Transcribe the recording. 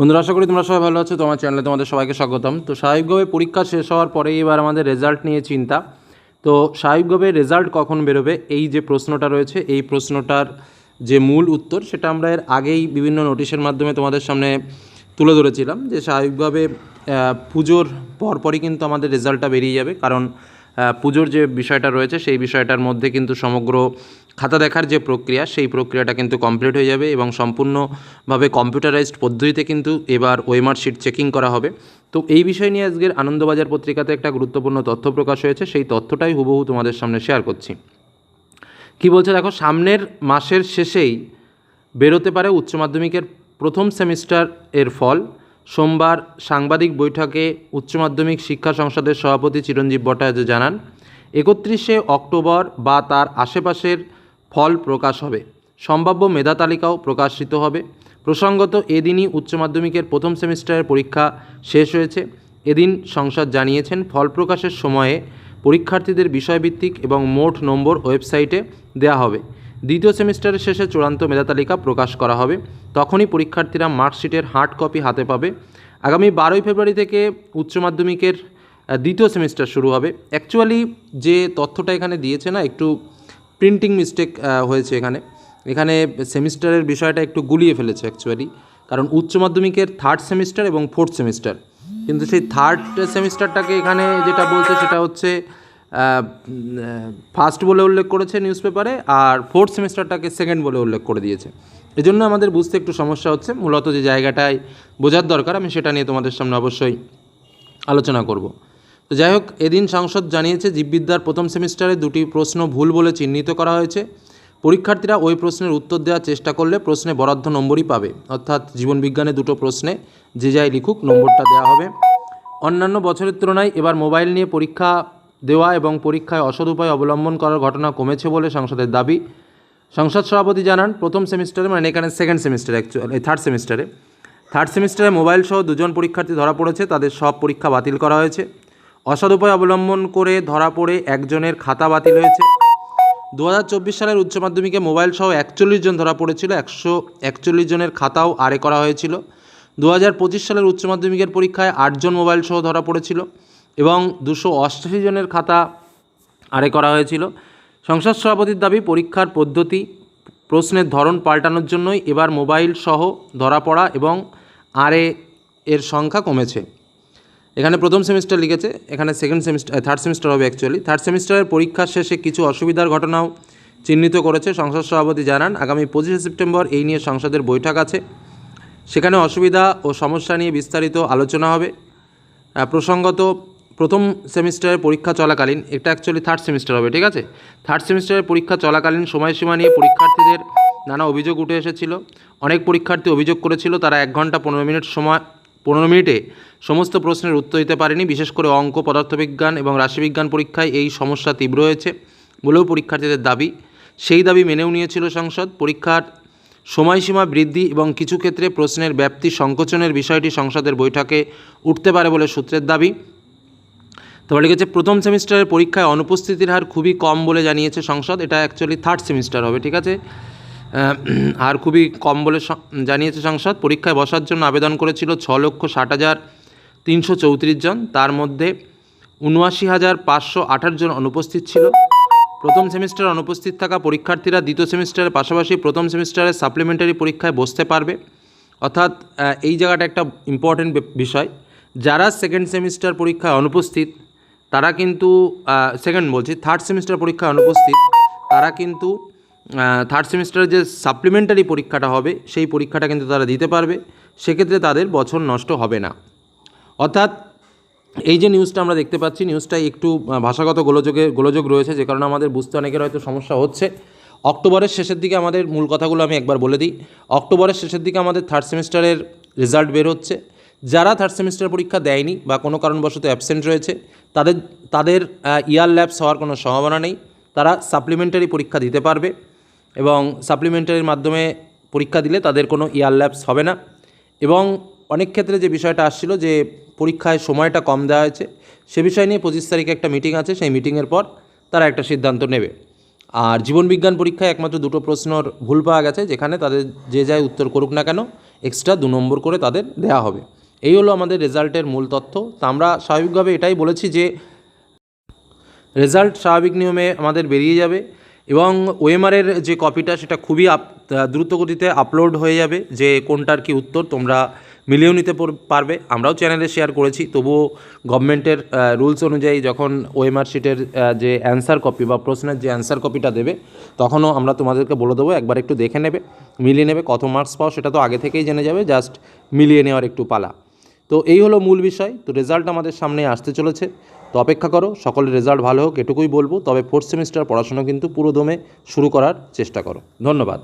বন্ধুরা, আশা করি তোমরা সবাই ভালো আছো। তোমার চ্যানেলে তোমাদের সবাইকে স্বাগতম। তো স্বাভাবিকভাবে পরীক্ষা শেষ হওয়ার পরেই এবার আমাদের রেজাল্ট নিয়ে চিন্তা। তো স্বাভাবিকভাবে রেজাল্ট কখন বেরোবে, এই যে প্রশ্নটা রয়েছে, এই প্রশ্নটার যে মূল উত্তর, সেটা আমরা এর আগেই বিভিন্ন নোটিশের মাধ্যমে তোমাদের সামনে তুলে ধরেছিলাম যে স্বাভাবিকভাবে পুজোর পরপরই কিন্তু আমাদের রেজাল্টটা বেরিয়ে যাবে। কারণ পুজোর যে বিষয়টা রয়েছে, সেই বিষয়টার মধ্যে কিন্তু সমগ্র খাতা দেখার যে প্রক্রিয়া, সেই প্রক্রিয়াটা কিন্তু কমপ্লিট হয়ে যাবে এবং সম্পূর্ণভাবে কম্পিউটারাইজড পদ্ধতিতে কিন্তু এবার ওয়েমার শিট চেকিং করা হবে। তো এই বিষয় নিয়ে আজকের আনন্দবাজার পত্রিকাতে একটা গুরুত্বপূর্ণ তথ্য প্রকাশ হয়েছে, সেই তথ্যটাই হুবহু তোমাদের সামনে শেয়ার করছি। কি বলছে? দেখো, সামনের মাসের শেষেই বেরোতে পারে উচ্চ মাধ্যমিকের প্রথম সেমিস্টার এর ফল। সোমবার সাংবাদিক বৈঠকে উচ্চ মাধ্যমিক শিক্ষা সংসদের সভাপতি চিরঞ্জীব ভট্টাচার্য জানান, একত্রিশে অক্টোবর বা তার আশেপাশের ফল প্রকাশ হবে। সম্ভাব্য মেধা তালিকাও প্রকাশিত হবে। প্রসঙ্গত, এদিনই উচ্চ মাধ্যমিকের প্রথম সেমিস্টারের পরীক্ষা শেষ হয়েছে। এদিন সংসদ জানিয়েছেন, ফল প্রকাশের সময়ে পরীক্ষার্থীদের বিষয়ভিত্তিক এবং মোট নম্বর ওয়েবসাইটে দেওয়া হবে। দ্বিতীয় সেমিস্টারের শেষে চূড়ান্ত মেধা তালিকা প্রকাশ করা হবে। তখনই পরীক্ষার্থীরা মার্কশিটের হার্ড কপি হাতে পাবে। আগামী বারোই ফেব্রুয়ারি থেকে উচ্চ মাধ্যমিকের দ্বিতীয় সেমিস্টার শুরু হবে। অ্যাকচুয়ালি যে তথ্যটা এখানে দিয়েছে না, একটু প্রিন্টিং মিস্টেক হয়েছে এখানে। এখানে সেমিস্টারের বিষয়টা একটু গুলিয়ে ফেলেছে অ্যাকচুয়ালি কারণ উচ্চ মাধ্যমিকের থার্ড সেমিস্টার এবং ফোর্থ সেমিস্টার কিন্তু সেই থার্ড সেমিস্টারটাকে এখানে যেটা বলছে সেটা হচ্ছে ফার্স্ট বলে উল্লেখ করেছে নিউজ পেপারে আর ফোর্থ সেমিস্টারটাকে সেকেন্ড বলে উল্লেখ করে দিয়েছে। এজন্য আমাদের বুঝতে একটু সমস্যা হচ্ছে। মূলত যে জায়গাটায় বোঝার দরকার, আমি সেটা নিয়ে তোমাদের সামনে অবশ্যই আলোচনা করব। তো যাই হোক, এদিন সাংসদ জানিয়েছে, জীববিদ্যার প্রথম সেমিস্টারে দুটি প্রশ্ন ভুল বলে চিহ্নিত করা হয়েছে। পরীক্ষার্থীরা ওই প্রশ্নের উত্তর দেওয়ার চেষ্টা করলে প্রশ্নে বরাদ্দ নম্বরই পাবে। অর্থাৎ জীবনবিজ্ঞানে দুটো প্রশ্নে যে যাই লিখুক, নম্বরটা দেওয়া হবে। অন্যান্য বছরের তুলনায় এবার মোবাইল নিয়ে পরীক্ষা দেওয়া এবং পরীক্ষায় অসৎ উপায় অবলম্বন করার ঘটনা কমেছে বলে সংসদের দাবি। সংসদ সভাপতি জানান, প্রথম সেমিস্টারে মানে এখানে সেকেন্ড সেমিস্টার অ্যাকচুয়ালি থার্ড সেমিস্টারে থার্ড সেমিস্টারে মোবাইল সহ দুজন পরীক্ষার্থী ধরা পড়েছে, তাদের সব পরীক্ষা বাতিল করা হয়েছে। অসৎ উপায় অবলম্বন করে ধরা পড়ে একজনের খাতা বাতিল হয়েছে। দু হাজার চব্বিশ সালের উচ্চ মাধ্যমিকে মোবাইল সহ একচল্লিশ জন ধরা পড়েছিল, একশো একচল্লিশ জনের খাতাও আড়ে করা হয়েছিল। দু হাজার পঁচিশ সালের উচ্চ মাধ্যমিকের পরীক্ষায় আটজন মোবাইল সহ ধরা পড়েছিল। এবং দুশো অষ্টাশি জনের খাতা আড়ে করা হয়েছিল। সংসদ সভাপতির দাবি, পরীক্ষার পদ্ধতি, প্রশ্নের ধরন পাল্টানোর জন্যই এবার মোবাইল সহ ধরা পড়া এবং আরে এর সংখ্যা কমেছে। এখানে প্রথম সেমিস্টার লিখেছে, এখানে সেকেন্ড সেমিস্টার থার্ড সেমিস্টার হবে অ্যাকচুয়ালি থার্ড সেমিস্টারের পরীক্ষার শেষে কিছু অসুবিধার ঘটনাও চিহ্নিত করেছে, সংসদ সভাপতি জানান, আগামী পঁচিশে সেপ্টেম্বর এই নিয়ে সংসদের বৈঠক আছে। সেখানে অসুবিধা ও সমস্যা নিয়ে বিস্তারিত আলোচনা হবে। প্রসঙ্গত প্রথম সেমিস্টারের পরীক্ষা চলাকালীন, এটা অ্যাকচুয়ালি থার্ড সেমিস্টার হবে, ঠিক আছে? থার্ড সেমিস্টারের পরীক্ষা চলাকালীন সময়সীমা নিয়ে পরীক্ষার্থীদের নানা অভিযোগ উঠে এসেছিল। অনেক পরীক্ষার্থী অভিযোগ করেছিল, তারা এক ঘণ্টা পনেরো মিনিট সময়, পনেরো মিনিটে সমস্ত প্রশ্নের উত্তর দিতে পারেনি। বিশেষ করে অঙ্ক, পদার্থবিজ্ঞান এবং রাশিবিজ্ঞান পরীক্ষায় এই সমস্যা তীব্র হয়েছে বলেও পরীক্ষার্থীদের দাবি। সেই দাবি মেনেও নিয়েছিল সংসদ। পরীক্ষার সময়সীমা বৃদ্ধি এবং কিছু ক্ষেত্রে প্রশ্নের ব্যাপ্তি সংকোচনের বিষয়টি সংসদের বৈঠকে উঠতে পারে বলে সূত্রের দাবি। তারপরে লিখেছে প্রথম সেমিস্টারের পরীক্ষায় অনুপস্থিতির হার খুবই কম বলে জানিয়েছে সংসদ। এটা অ্যাকচুয়ালি থার্ড সেমিস্টার হবে, ঠিক আছে? আর খুবই কম বলে জানিয়েছে সংসদ। পরীক্ষায় বসার জন্য আবেদন করেছিল ছ লক্ষ ষাট হাজার তিনশো চৌত্রিশ জন। তার মধ্যে উনআশি হাজার পাঁচশো আঠাশ জন অনুপস্থিত ছিল। প্রথম সেমিস্টারে অনুপস্থিত থাকা পরীক্ষার্থীরা দ্বিতীয় সেমিস্টারের পাশাপাশি প্রথম সেমিস্টারের সাপ্লিমেন্টারি পরীক্ষায় বসতে পারবে। অর্থাৎ এই জায়গাটা একটা ইম্পর্টেন্ট বিষয়। যারা সেকেন্ড সেমিস্টার পরীক্ষায় অনুপস্থিত তারা কিন্তু সেকেন্ড বলছি থার্ড সেমিস্টার পরীক্ষায় অনুপস্থিত। তারা কিন্তু থার্ড সেমিস্টারের যে সাপ্লিমেন্টারি পরীক্ষাটা হবে, সেই পরীক্ষাটা কিন্তু তারা দিতে পারবে। সেক্ষেত্রে তাদের বছর নষ্ট হবে না। অর্থাৎ, এই যে নিউজটা আমরা দেখতে পাচ্ছি নিউজটাই একটু ভাষাগত গোলযোগে, গোলযোগ রয়েছে, যে কারণে আমাদের বুঝতে অনেকের হয়তো সমস্যা হচ্ছে। অক্টোবরের শেষের দিকে আমাদের মূল কথাগুলো আমি একবার বলে দিই। অক্টোবরের শেষের দিকে আমাদের থার্ড সেমিস্টারের রেজাল্ট বের হচ্ছে। যারা থার্ড সেমিস্টার পরীক্ষা দেয়নি বা কোনো কারণবশত অ্যাবসেন্ট রয়েছে, তাদের তাদের ইয়ার ল্যাবস হওয়ার কোনো সম্ভাবনা নেই। তারা সাপ্লিমেন্টারি পরীক্ষা দিতে পারবে এবং সাপ্লিমেন্টারির মাধ্যমে পরীক্ষা দিলে তাদের কোনো ইয়ার ল্যাবস হবে না। এবং অনেক ক্ষেত্রে যে বিষয়টা আসছিল যে পরীক্ষায় সময়টা কম দেওয়া হয়েছে, সে বিষয় নিয়ে পঁচিশ তারিখে একটা মিটিং আছে, সেই মিটিংয়ের পর তারা একটা সিদ্ধান্ত নেবে। আর জীবনবিজ্ঞান পরীক্ষায় একমাত্র দুটো প্রশ্নর ভুল পাওয়া গেছে, যেখানে তাদের যে যায় উত্তর করুক না কেন এক্সট্রা দু নম্বর করে তাদের দেওয়া হবে। এই হলো আমাদের রেজাল্টের মূল তথ্য তা আমরা স্বাভাবিকভাবে এটাই বলেছি যে, রেজাল্ট স্বাভাবিক নিয়মে আমাদের বেরিয়ে যাবে এবং ওএমআরের যে কপিটা সেটা খুবই আপ দ্রুত গতিতে আপলোড হয়ে যাবে যে কোনটার কি উত্তর তোমরা মিলিয়েও নিতে পারবে। আমরাও চ্যানেলে শেয়ার করেছি, তবুও গভর্নমেন্টের রুলস অনুযায়ী যখন ওএমআর শিটের যে অ্যান্সার কপি বা প্রশ্নের যে অ্যান্সার কপিটা দেবে, তখনও আমরা তোমাদেরকে বলে দেবো, একবার একটু দেখে নেবে, মিলিয়ে নেবে, কত মার্কস পাও সেটা তো আগে থেকেই জেনে যাবে জাস্ট মিলিয়ে নেওয়ার একটু পালা। তো এই হলো মূল বিষয়। তো রেজাল্ট আমাদের সামনে আসতে চলেছে। তো অপেক্ষা করো, সকলের রেজাল্ট ভালো হোক, এটুকুই বলব। তবে ফোর্থ সেমিস্টার পড়াশোনা কিন্তু পুরো দমে শুরু করার চেষ্টা করো। ধন্যবাদ।